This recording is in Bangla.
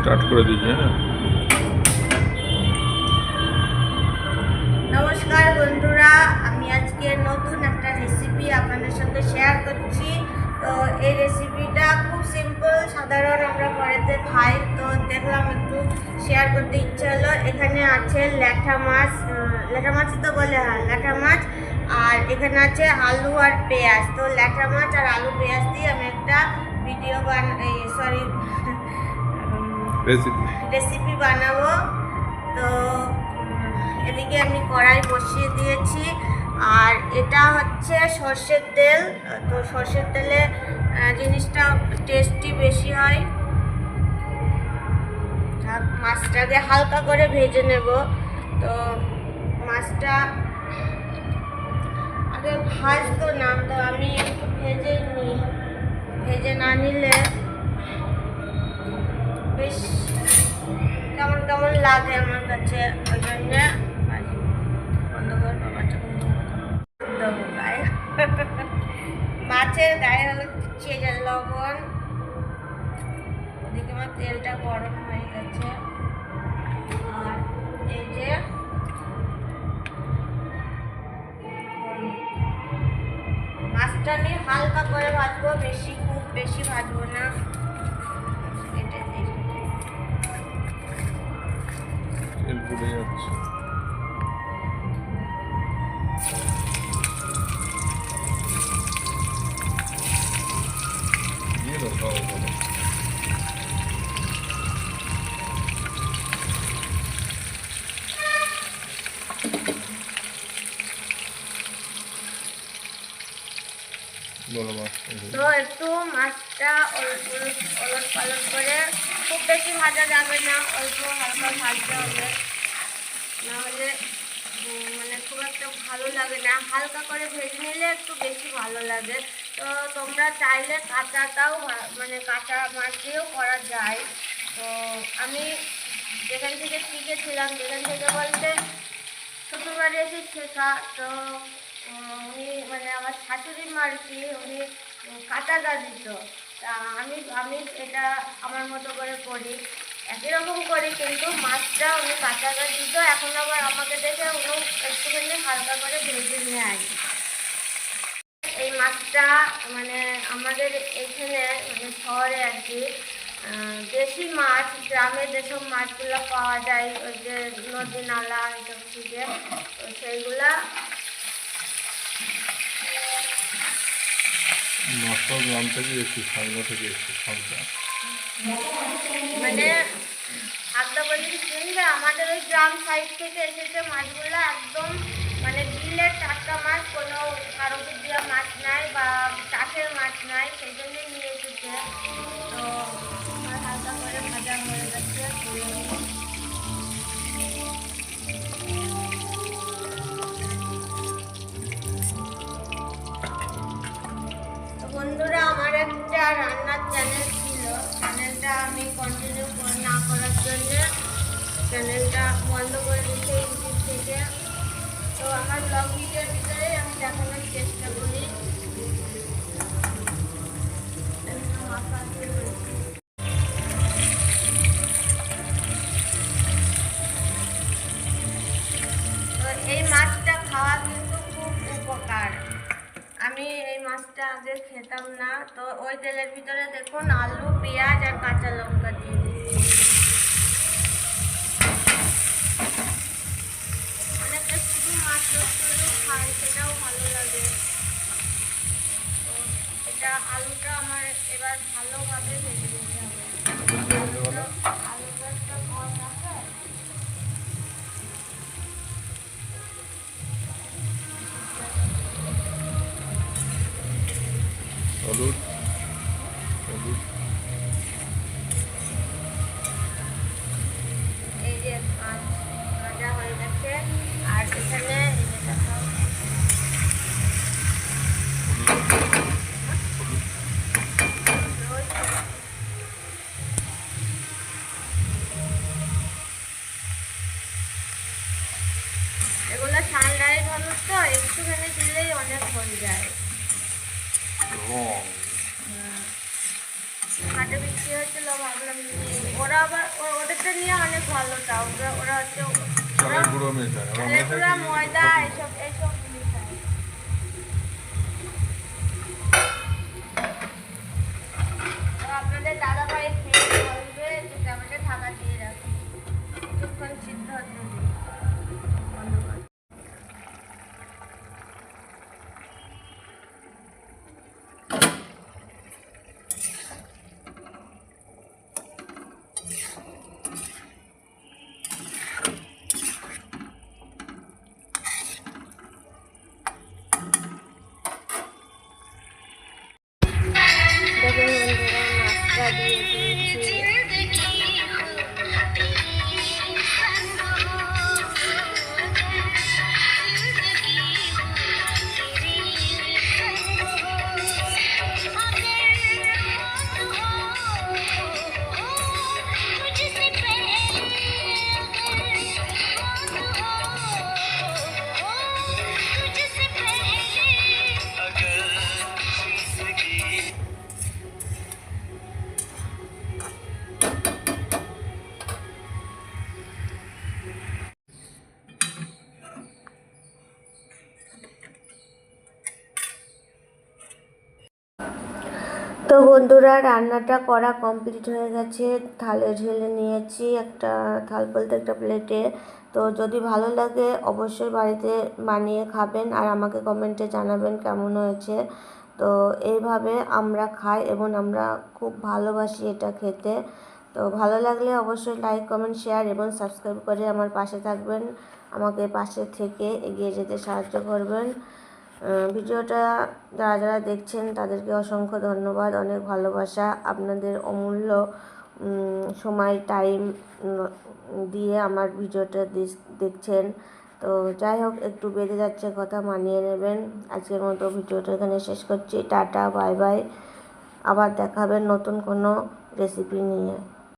স্টার্ট করে দিয়েছি হ্যাঁ। নমস্কার বন্ধুরা, আমি আজকে নতুন একটা রেসিপি আপনাদের সঙ্গে শেয়ার করছি। তো এই রেসিপিটা খুব সিম্পল সাধারণ আমরা ঘরেতে খাই। তো দেখলাম একটু শেয়ার করতে ইচ্ছে হলো। এখানে আছে ল্যাঠা মাছ ল্যাঠা মাছই তো বলে হ্যাঁ ল্যাঠা মাছ। আর এখানে আছে আলু আর পেঁয়াজ। তো ল্যাঠা মাছ আর আলু পেঁয়াজ দিয়ে আমি একটা ভিডিও বান সরি রেসিপি রেসিপি বানাবো। তো এদিকে আমি কড়াই বসিয়ে দিয়েছি। আর এটা হচ্ছে সর্ষের তেল। তো সর্ষের তেলে জিনিসটা টেস্টি বেশি হয়। মাছটাকে হালকা করে ভেজে নেব। তো মাছটা আগে ভাজতো না, তো আমি একটু ভেজে নিই। ভেজে না নিলে বেশ কেমন কেমন লাগে আমার কাছে ওই জন্য? মাছের গায়ে হলো চেজের লবণ। ওদিকে আমার তেলটা গরম হয়ে গেছে। আর এই যে মাছটা নিয়ে হালকা করে ভাজবো, বেশি খুব বেশি ভাজবো না। পুড়ে যাচ্ছে। তো একটু মাছটা ওলট ওলট পালট করে খুব বেশি ভাজা যাবে না, অল্প হালকা ভাজতে হবে। নাহলে মানে খুব একটা ভালো লাগে না। হালকা করে ভেজে নিলে একটু বেশি ভালো লাগে। তো তোমরা চাইলে কাঁচাটাও মানে কাঁচা মাছ দিয়েও করা যায়। তো আমি যেখান থেকে শিখেছিলাম যেখান থেকে বলতে শ্বশুরবাড়ি এসে শেখা। তো উনি মানে আমার শাশুড়ি মা আর কি, উনি কাঁচা গাছ দিত। তা আমি আমি এটা আমার মতো করে করি। একই রকম করি কিন্তু মাছটা উনি গাছ দিত। এখন আবার আমাকে দেখে উনি একটুখানি হালকা করে ভেজে নিয়ে আনি এই মাছটা মানে আমাদের এখানে মানে শহরে আর কি দেশি মাছ, গ্রামে যেসব মাছগুলো পাওয়া যায়, ওই যে নদী নালা এসব থেকে সেইগুলা মাছটা গ্রাম থেকে এসছি থেকে এসছি মানে একটা বলি শুনবে আমাদের ওই গ্রাম সাইড থেকে এসেছে মাছগুলো একদম মানে বিলের টাটকা মাছ, কোনো কারোকে দেওয়া মাছ নাই বা চাষের মাছ নাই, সেই জন্যই নিয়ে এসেছে। তো হালকা করে ভাজা হয়ে গেছে। বন্ধুরা, আমার একটা রান্নার চ্যানেল ছিল। চ্যানেলটা আমি কন্টিনিউ না করার জন্য চ্যানেলটা বন্ধ করে দিতে ইউটিউব থেকে। তো আমার ব্লগ ভিডিওর এই মাছটা আগে খেতাম না। তো ওই তেলের ভিতরে দেখুন আলু, পেঁয়াজ আর কাঁচা লঙ্কা দিয়ে দিচ্ছি। অনেকে শুধু মাছ করেও খায় সেটাও ভালো লাগে। তো এটা আলুটা আমার এবার ভালোভাবে ভেজে নিতে হবে। যায় হাটে বিক্রি হচ্ছিল ভাবলাম ওরা আবার ওদেরটা নিয়ে অনেক ভালো ওরা ওরা হচ্ছে? ময়দা এইসব এইসব Thank you. তো বন্ধুরা, রান্নাটা করা কমপ্লিট হয়ে গেছে। থালে ঢেলে নিয়েছি একটা, থাল বলতে একটা প্লেটে তো যদি ভালো লাগে, অবশ্যই বাড়িতে বানিয়ে খাবেন আর আমাকে কমেন্টে জানাবেন কেমন হয়েছে। তো এইভাবে আমরা খাই এবং আমরা খুব ভালোবাসি এটা খেতে। তো ভালো লাগলে অবশ্যই লাইক কমেন্ট শেয়ার এবং সাবস্ক্রাইব করে আমার পাশে থাকবেন। আমাকে পাশে থেকে এগিয়ে যেতে সাহায্য করবেন। ভিডিওটা যারা যারা দেখছেন, তাদেরকে অসংখ্য ধন্যবাদ। অনেক ভালোবাসা। আপনাদের অমূল্য সময় টাইম দিয়ে আমার ভিডিওটা দেখছেন। তো যাই হোক, একটু বেড়ে যাচ্ছে কথা, মানিয়ে নেবেন। আজকের মতো ভিডিওটা এখানে শেষ করছি। টাটা, বাই বাই। আবার দেখাবেন নতুন কোনো রেসিপি নিয়ে।